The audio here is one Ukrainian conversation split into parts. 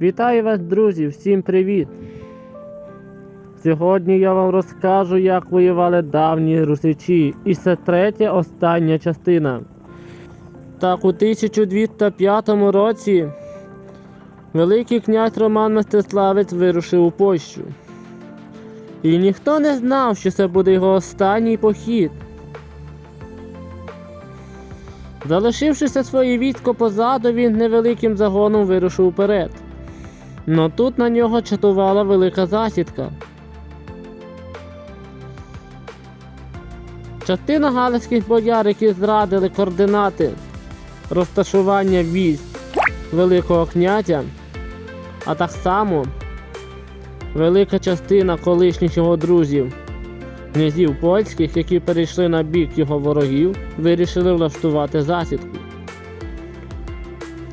Вітаю вас, друзі! Всім привіт! Сьогодні я вам розкажу, як воювали давні русичі. І це третя остання частина. Так, у 1205 році Великий князь Роман Мстиславець вирушив у Польщу. І ніхто не знав, що це буде його останній похід. Залишившися своє військо позаду, він невеликим загоном вирушив уперед. Но тут на нього чатувала велика засідка. Частина галицьких бояр, які зрадили координати розташування військ Великого князя, а так само велика частина колишніх його друзів, князів польських, які перейшли на бік його ворогів, вирішили влаштувати засідку.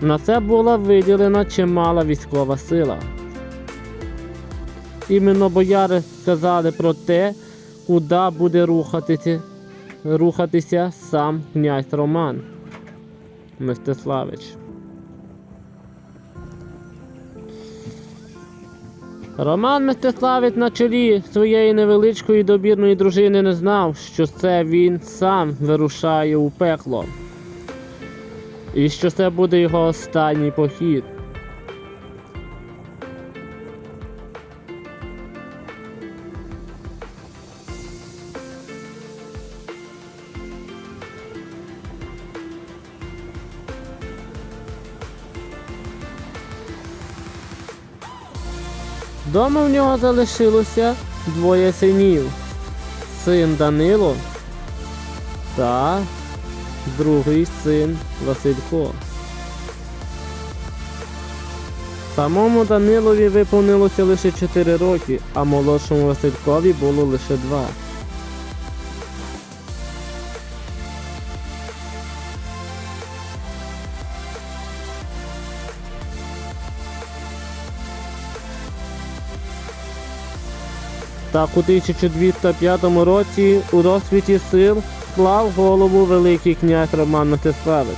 На це була виділена чимала військова сила. Іменно бояри сказали про те, куди буде рухатися, рухатися сам князь Роман Мстиславич. Роман Мстиславець на чолі своєї невеличкої добірної дружини не знав, що це він сам вирушає у пекло. І що це буде його останній похід. Дома в нього залишилося двоє синів. Син Данило та другий син Василько. Самому Данилові виповнилося лише 4 роки, а молодшому Василькові було лише 2. Так у 1205 році у розквіті сил склав голову Великий князь Роман Мстиславець.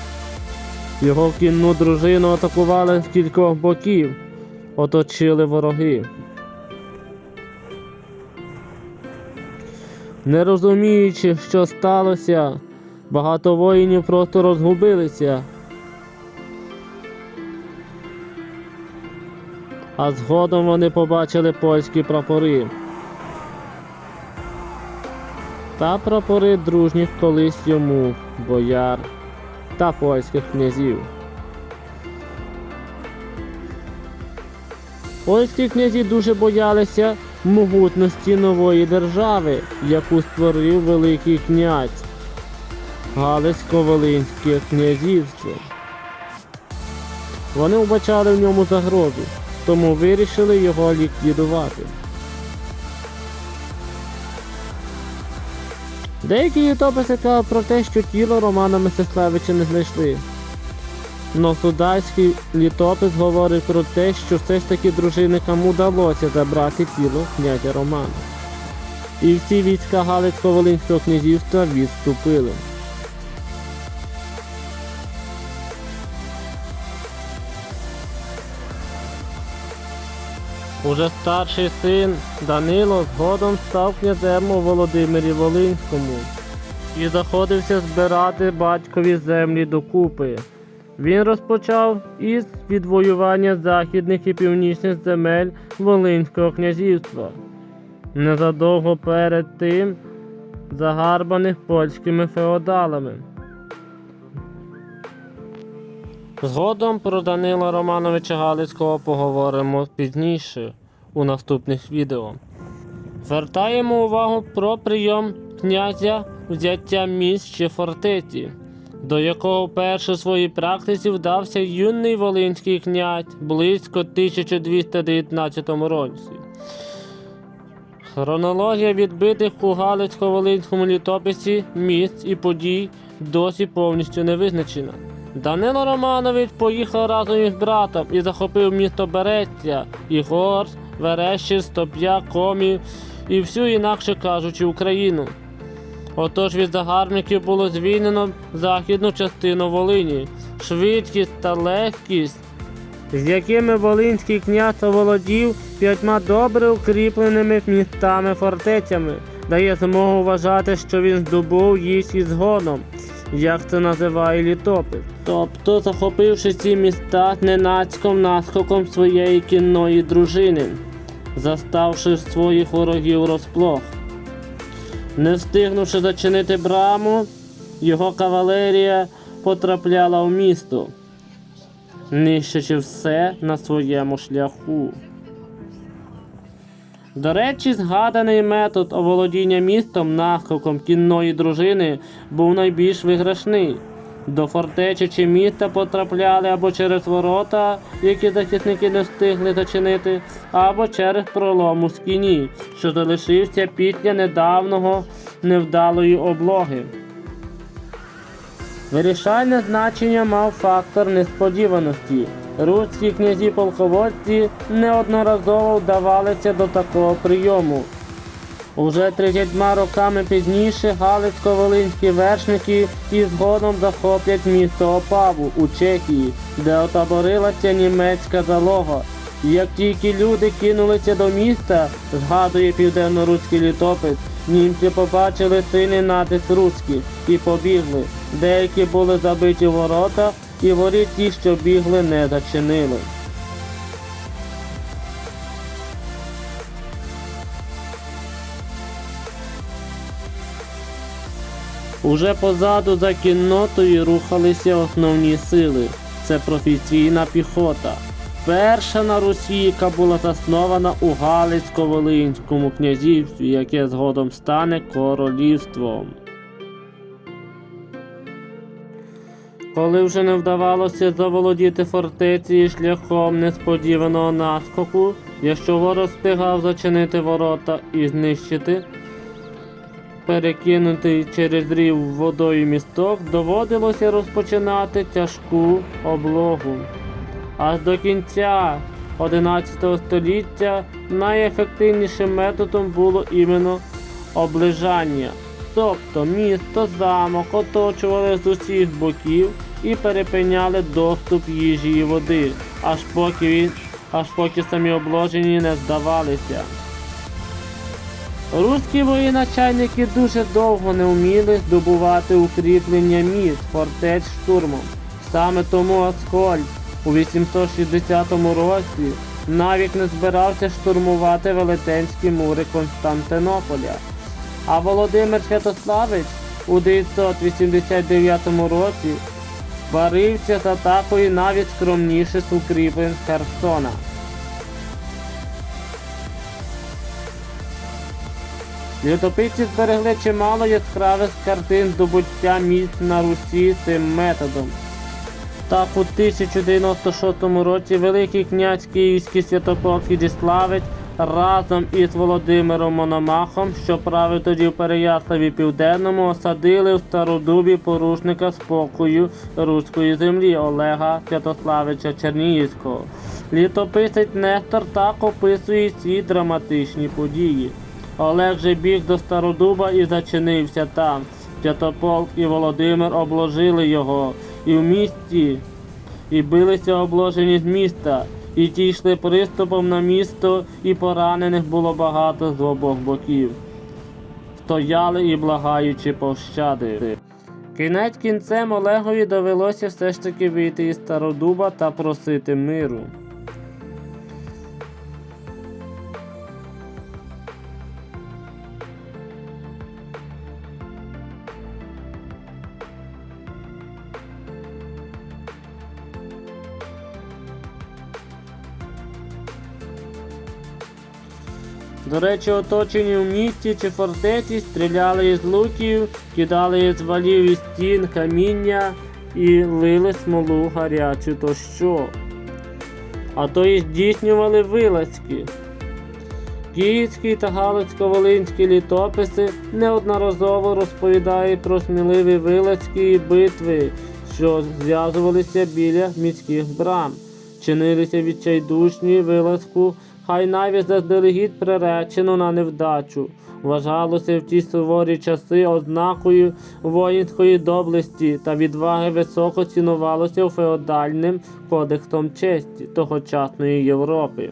Його кінну дружину атакували з кількох боків, оточили вороги. Не розуміючи, що сталося, багато воїнів просто розгубилися. А згодом вони побачили польські прапори. Та прапори дружніх колись йому бояр та польських князів. Польські князі дуже боялися могутності нової держави, яку створив Великий князь Галицько-Волинське князівство. Вони вбачали в ньому загрозу, тому вирішили його ліквідувати. Деякі літописи кажуть про те, що тіло Романа Мстиславича не знайшли. Но судайський літопис говорить про те, що все ж таки дружинникам удалося забрати тіло князя Романа. І всі війська Галицько-Волинського князівства відступили. Уже старший син Данило згодом став князем у Володимирі Волинському і заходився збирати батькові землі докупи. Він розпочав із відвоювання західних і північних земель Волинського князівства. Незадовго перед тим загарбаних польськими феодалами. Згодом про Данила Романовича Галицького поговоримо пізніше у наступних відео. Звертаємо увагу про прийом князя взяття міст чи фортеці, до якого вперше у своїй практиці вдався юний волинський князь близько 1219 році. Хронологія відбитих у Галицько-Волинському літописі місць і подій досі повністю не визначена. Данило Романович поїхав разом із братом і захопив місто Береця, Ігорс, Верещир, Стоп'я, Комі і всю, інакше кажучи, Україну. Отож від загарбників було звільнено західну частину Волині. Швидкість та легкість з якими Волинський князь оволодів п'ятьма добре укріпленими містами фортецями, дає змогу вважати, що він здобув їх і згодом, як це називає літопис. Тобто, захопивши ці міста ненацьком наскоком своєї кінної дружини, заставши своїх ворогів розплох. Не встигнувши зачинити браму, його кавалерія потрапляла в місто, нищачи все на своєму шляху. До речі, згаданий метод оволодіння містом наскоком кінної дружини був найбільш виграшний. До фортечі чи міста потрапляли або через ворота, які захисники не встигли зачинити, або через пролом у скіні, що залишився після недавнього невдалої облоги. Вирішальне значення мав фактор несподіваності. Руські князі полководці неодноразово вдавалися до такого прийому. Уже 30 роками пізніше Галицько-Волинські вершники і згодом захоплять місто Опаву у Чехії, де отаборилася німецька залога. Як тільки люди кинулися до міста, згадує південно-руський літопис, німці побачили сильний натиск руських і побігли. Деякі були забиті в ворота, і воріт ті, що бігли, не зачинили. Уже позаду за кіннотою рухалися основні сили. Це професійна піхота. Перша на Русі, яка була заснована у Галицько-Волинському князівстві, яке згодом стане королівством. Коли вже не вдавалося заволодіти фортецею шляхом несподіваного наскоку, якщо ворог встигав зачинити ворота і знищити, перекинутий через рів водою місток, доводилося розпочинати тяжку облогу. Аж до кінця 11 століття найефективнішим методом було іменно облежання. Тобто місто, замок оточували з усіх боків і перепиняли доступ їжі і води, аж поки, аж поки самі обложені не здавалися. Руські воєначальники дуже довго не вміли здобувати укріплення міст фортеч штурмом. Саме тому Аскольд у 860 році навіть не збирався штурмувати велетенські мури Константинополя. А Володимир Святославич у 989 році варився з атакою навіть скромніше з укріплень Херсона. Літописці зберегли чимало яскравих картин здобуття місць на Русі цим методом. Так у 1096 році Великий князь Київський святополк Фідіславець разом із Володимиром Мономахом, що правив тоді в Переяславі Південному, осадили в Стародубі порушника спокою руської землі Олега Святославича Чернігівського. Літописець Нестор так описує ці драматичні події. Олег же біг до Стародуба і зачинився там. Святополк і Володимир обложили його, і в місті, і билися обложені з міста, і ті йшли приступом на місто, і поранених було багато з обох боків. Стояли і благаючи пощади. Кінець кінцем Олегові довелося все ж таки вийти із Стародуба та просити миру. До речі, оточені в місті чи фортеці стріляли із луків, кидали із валів і стін каміння і лили смолу гарячу тощо. А то і здійснювали вилазки. Київські та Галицько-Волинські літописи неодноразово розповідають про сміливі вилазки і битви, що зв'язувалися біля міських брам. чинилися відчайдушні вилазку, хай навіть заздалегідь приречено на невдачу. Вважалося в ті суворі часи ознакою воїнської доблесті та відваги високо цінувалося феодальним кодексом честі тогочасної Європи.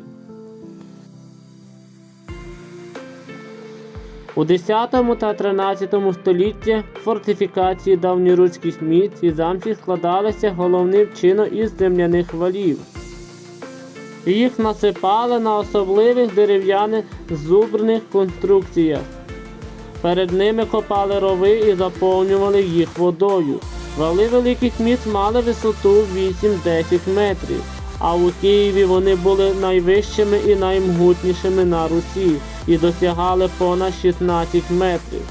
У 10 та 13 столітті фортифікації давньоруських міст і замків складалися головним чином із земляних валів. Їх насипали на особливих дерев'яних зубрних конструкціях. Перед ними копали рови і заповнювали їх водою. Вали великих міст мали висоту 8-10 метрів, а у Києві вони були найвищими і наймгутнішими на Русі і досягали понад 16 метрів.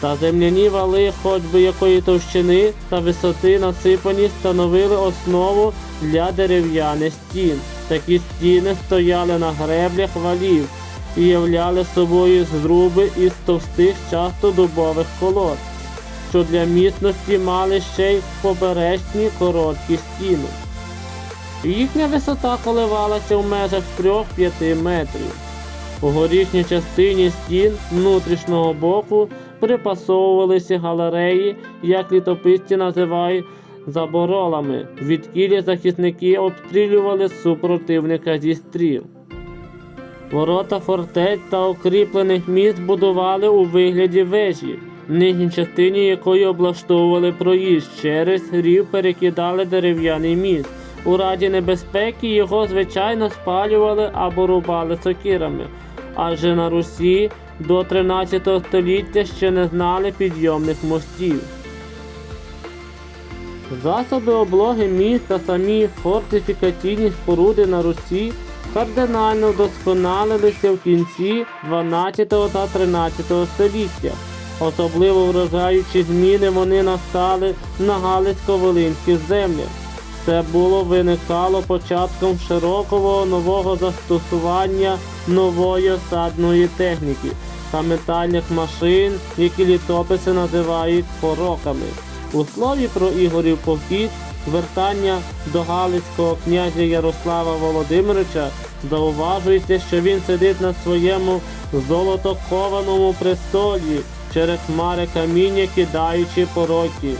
Та земляні вали, хоч би якої товщини та висоти насипані, становили основу для дерев'яних стін. Такі стіни стояли на греблях валів і являли собою зруби із товстих, часто дубових колод, що для міцності мали ще й поперечні короткі стіни. Їхня висота коливалася в межах 3-5 метрів. У горішній частині стін внутрішнього боку припасовувалися галереї, як літописці називають заборолами, відкілі захисники обстрілювали супротивника зі стріл. Ворота фортець та укріплених міст будували у вигляді вежі, в нижній частині якої облаштовували проїзд через рів перекидали дерев'яний міст. У раді небезпеки його звичайно спалювали або рубали сокирами, адже на Русі до 13 століття ще не знали підйомних мостів. Засоби облоги міст та самі фортифікаційні споруди на Русі кардинально вдосконалилися в кінці 12 та 13 століття. Особливо вражаючі зміни вони настали на Галицько-Волинських землях. Це було виникало початком широкого нового застосування нової осадної техніки та метальних машин, які літописи називають пороками. У слові про Ігорів похід, звертання до Галицького князя Ярослава Володимировича зауважується, що він сидить на своєму золотокованому престолі через хмари каміння, кидаючи пороки.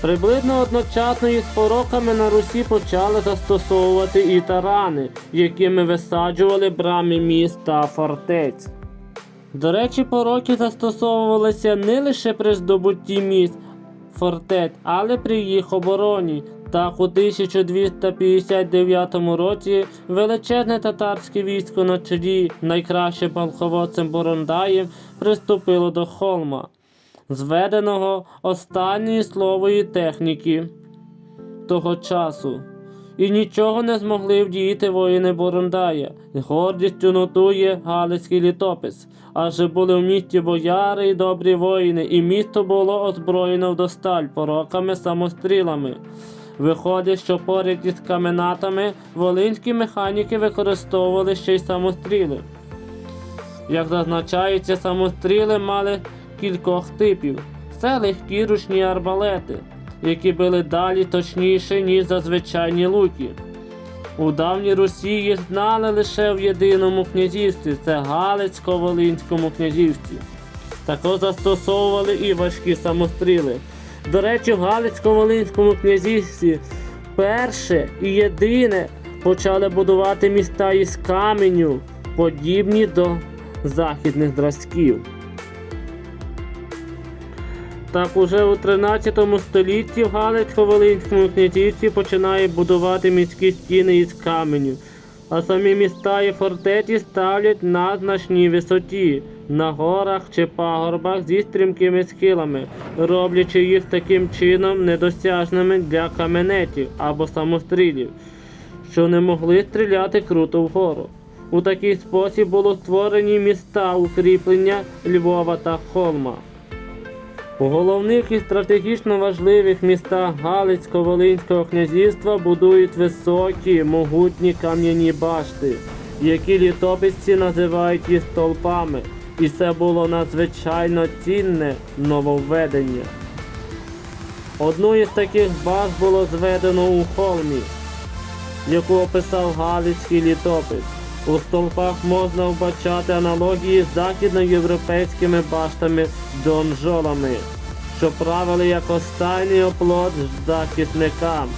Приблизно одночасно із пороками на Русі почали застосовувати і тарани, якими висаджували брами міст та фортець. До речі, пороки застосовувалися не лише при здобутті міст фортець, але при їх обороні. Так, у 1259 році величезне татарське військо на чолі найкращим полководцем Борондаєм приступило до холма зведеного останньої слової техніки того часу. І нічого не змогли вдіяти воїни Борондая. Гордістю нотує Галицький літопис. Адже були в місті бояри і добрі воїни, і місто було озброєно вдосталь пороками самострілами. Виходить, що поряд із каменатами волинські механіки використовували ще й самостріли. Як зазначається, самостріли мали кількох типів. Це легкі ручні арбалети, які били далі точніше, ніж зазвичайні луки. У давній Русі їх знали лише в єдиному князівстві, це Галицько-Волинському князівстві. Також застосовували і важкі самостріли. До речі, в Галицько-Волинському князівстві перше і єдине почали будувати міста із каменю, подібні до західних зразків. Так уже у 13 столітті в Галицько-Волинському князівстві починає будувати міські стіни із каменю, а самі міста і фортеці ставлять на значній висоті, на горах чи пагорбах зі стрімкими схилами, роблячи їх таким чином недосяжними для каменетів або самострілів, що не могли стріляти круто вгору. У такий спосіб було створені міста укріплення Львова та Холма. У головних і стратегічно важливих містах Галицько-Волинського князівства будують високі, могутні кам'яні башти, які літописці називають і столпами, і це було надзвичайно цінне нововведення. Одну із таких баз було зведено у холмі, яку описав Галицький літопис. У стовпах можна вбачати аналогії з західноєвропейськими баштами донжолами, що правили як останній оплот захисникам.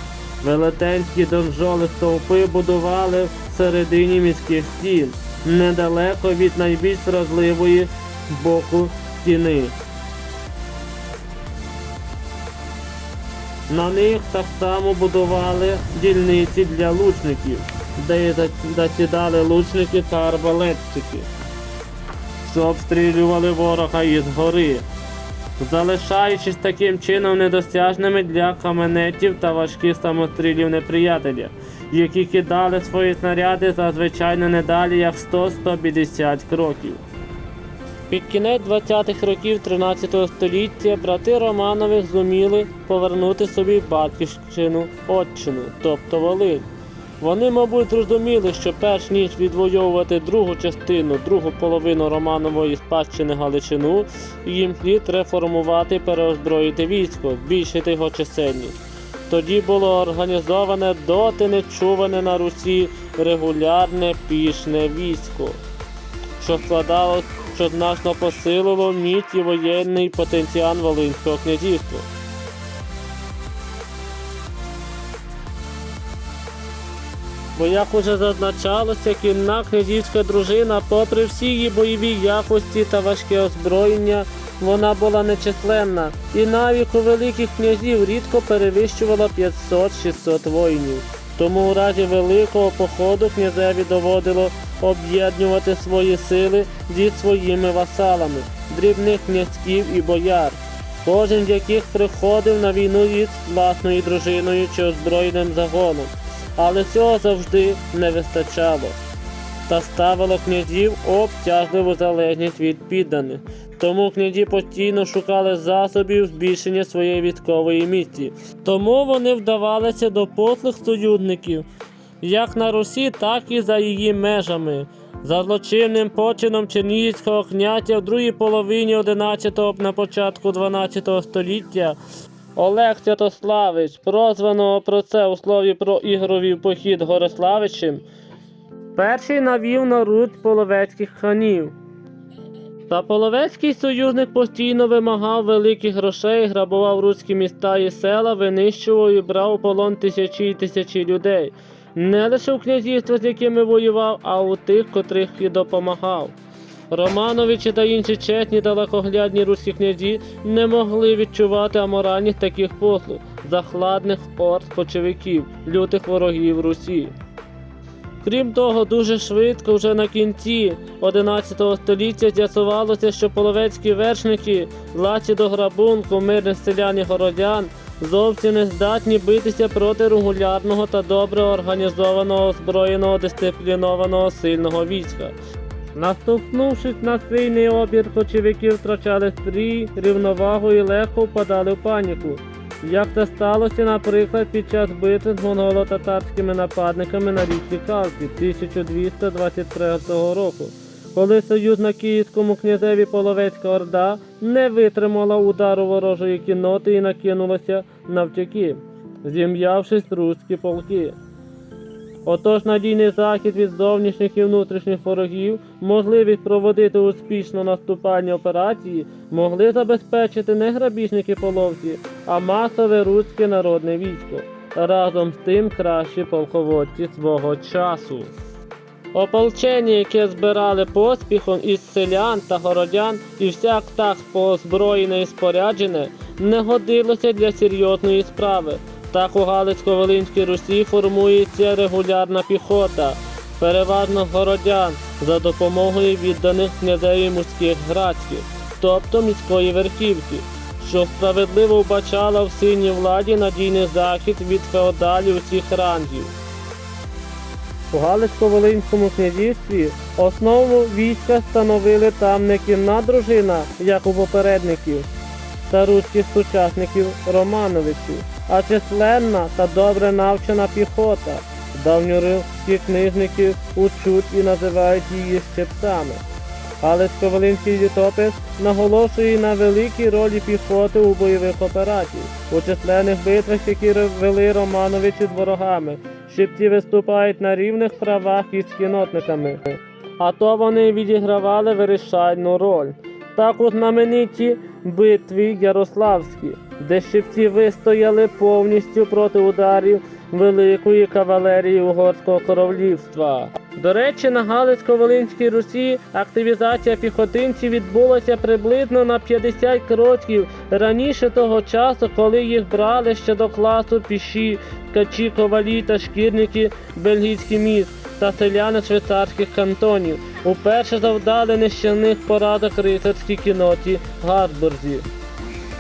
Велетенські донжоли стовпи будували в середині міських стін, недалеко від найбільш вразливої боку стіни. На них так само будували дільниці для лучників, де засідали лучники та арбалетчики, що обстрілювали ворога із гори, залишаючись таким чином недосяжними для каменетів та важких самострілів неприятеля, які кидали свої снаряди зазвичай не далі як 100-150 кроків. Під кінець 20-х років 13 століття брати Романових зуміли повернути собі батьківщину Отчину, тобто Волинь. Вони, мабуть, зрозуміли, що перш ніж відвоювати другу частину, другу половину Романової спадщини Галичину, їм слід реформувати, переозброїти військо, збільшити його чисельність. Тоді було організоване доти нечуване на Русі регулярне пішне військо що складало, що значно посилило міць і воєнний потенціал Волинського князівства. Бо як уже зазначалося, кінна князівська дружина, попри всі її бойові якості та важке озброєння, вона була нечисленна, і навіть у великих князів рідко перевищувала 500-600 воїнів. Тому у разі великого походу князеві доводило об'єднувати свої сили зі своїми васалами, дрібних князьків і бояр, кожен з яких приходив на війну із власною дружиною чи озброєним загоном. Але цього завжди не вистачало та ставило князів обтяжливу залежність від підданих. Тому князі постійно шукали засобів збільшення своєї військової міці. Тому вони вдавалися до послуг союзників, як на Русі, так і за її межами. За злочинним почином Чернігівського князя в другій половині 11-го на початку 12 століття Олег Святославич, прозваного про це у слові про ігровий похід Гориславичем, перший навів на Русь половецьких ханів. Та половецький союзник постійно вимагав великих грошей, грабував руські міста і села, винищував і брав у полон тисячі і тисячі людей. Не лише у князівства, з якими воював, а у тих, котрих і допомагав. Романовичі та інші чесні далекоглядні руські князі не могли відчувати аморальність таких послуг, захладних орд кочовиків, лютих ворогів Русі. Крім того, дуже швидко, вже на кінці 11 століття з'ясувалося, що половецькі вершники, лаці до грабунку, мирних селян і городян, зовсім не здатні битися проти регулярного та добре організованого, озброєного, дисциплінованого сильного війська. Наступнувшись на сильний обір, кочовики втрачали стрій, рівновагу і легко впадали в паніку. Як це сталося, наприклад, під час битви з монголо-татарськими нападниками на річці Калки 1223 року, коли союзна київському князеві Половецька Орда не витримала удару ворожої кінноти і накинулася навтяки, зім'явшись руські полки. Отож надійний захід від зовнішніх і внутрішніх ворогів, можливість проводити успішно наступальні операції, могли забезпечити не грабіжники половці, а масове руське народне військо. Разом з тим кращі полководці свого часу. Ополчення, яке збирали поспіхом із селян та городян і всяк так поозброєне і споряджене, не годилося для серйозної справи. Так у Галицько-Волинській Русі формується регулярна піхота, переважно городян, за допомогою відданих князеві мужських грацьків, тобто міської верхівки, що справедливо вбачала в сильній владі надійний захід від феодалів усіх рангів. У Галицько-Волинському князівстві основу війська становили там не кінна дружина, як у попередників, та руських сучасників Романовичів, а численна та добре навчена піхота. Давньоримські книжники учуть і називають її щепцями. Галицько-Волинський літопис наголошує на великій ролі піхоти у бойових операціях, у численних битвах, які вели Романовичі з ворогами. Шипці виступають на рівних правах із кінотниками. А то вони відігравали вирішальну роль. Так у знаменитій битві Ярославській, де щипці вистояли повністю проти ударів великої кавалерії угорського королівства. До речі, на Галицько-Волинській Русі активізація піхотинців відбулася приблизно на 50 кроків раніше того часу, коли їх брали ще до класу піші, ткачі, ковалі та шкірники бельгійських міст та селяни швейцарських кантонів. Уперше завдали нищівних порадок рицарській кіноті Габсбурзі.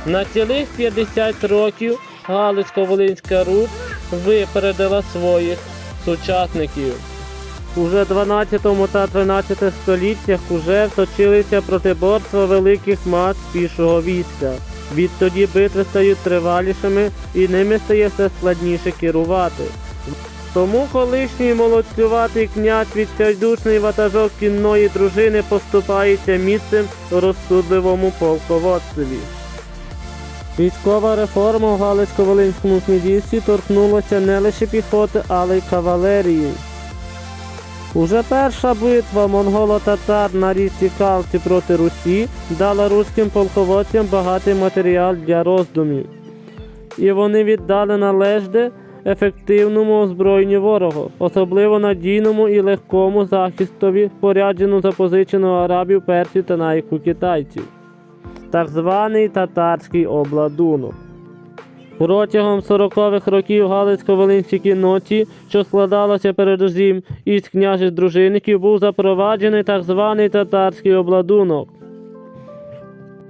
На цілих 50 років Галицько-Волинська Русь випередила своїх сучасників. Уже 12 та 13 століттях уже вточилися протиборства великих мас пішого війська. Відтоді битви стають тривалішими і ними стає все складніше керувати. Тому колишній молодцюватий князь відчайдушний ватажок кінної дружини поступається місцем розсудливому полководцеві. Військова реформа в Галицько-Волинському князівстві торкнулася не лише піхоти, але й кавалерії. Уже перша битва монголо-татар на річці Калці проти Русі дала руським полководцям багатий матеріал для роздумів. І вони віддали належне ефективному озброєнню ворогу, особливо надійному і легкому захистові, споряджену запозиченого арабів, персів та навіть у китайців так званий татарський обладунок. Протягом 40-х років Галицько-Волинській кінноті, що складалося передусім із княжих дружинників, був запроваджений так званий татарський обладунок.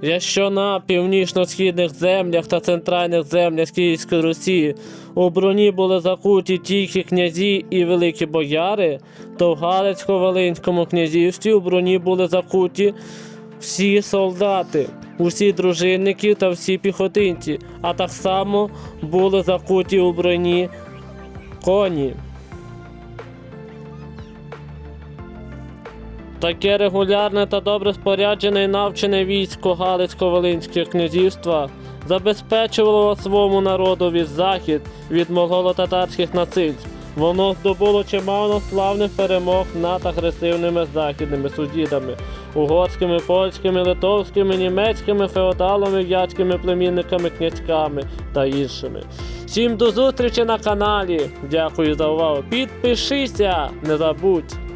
Якщо на північно-східних землях та центральних землях Київської Русі у броні були закуті тільки князі і великі бояри, то в Галицько-Волинському князівстві у броні були закуті всі солдати, усі дружинники та всі піхотинці, а так само були закуті у броні коні. Таке регулярне та добре споряджене і навчене військо Галицько-Волинського князівства забезпечувало своєму народові захід від монголо-татарських нацильств. Воно здобуло чимало славних перемог над агресивними західними сусідами, угорськими, польськими, литовськими, німецькими, феодалами, в'ятськими племінниками, князьками та іншими. Всім до зустрічі на каналі. Дякую за увагу. Підпишися, не забудь.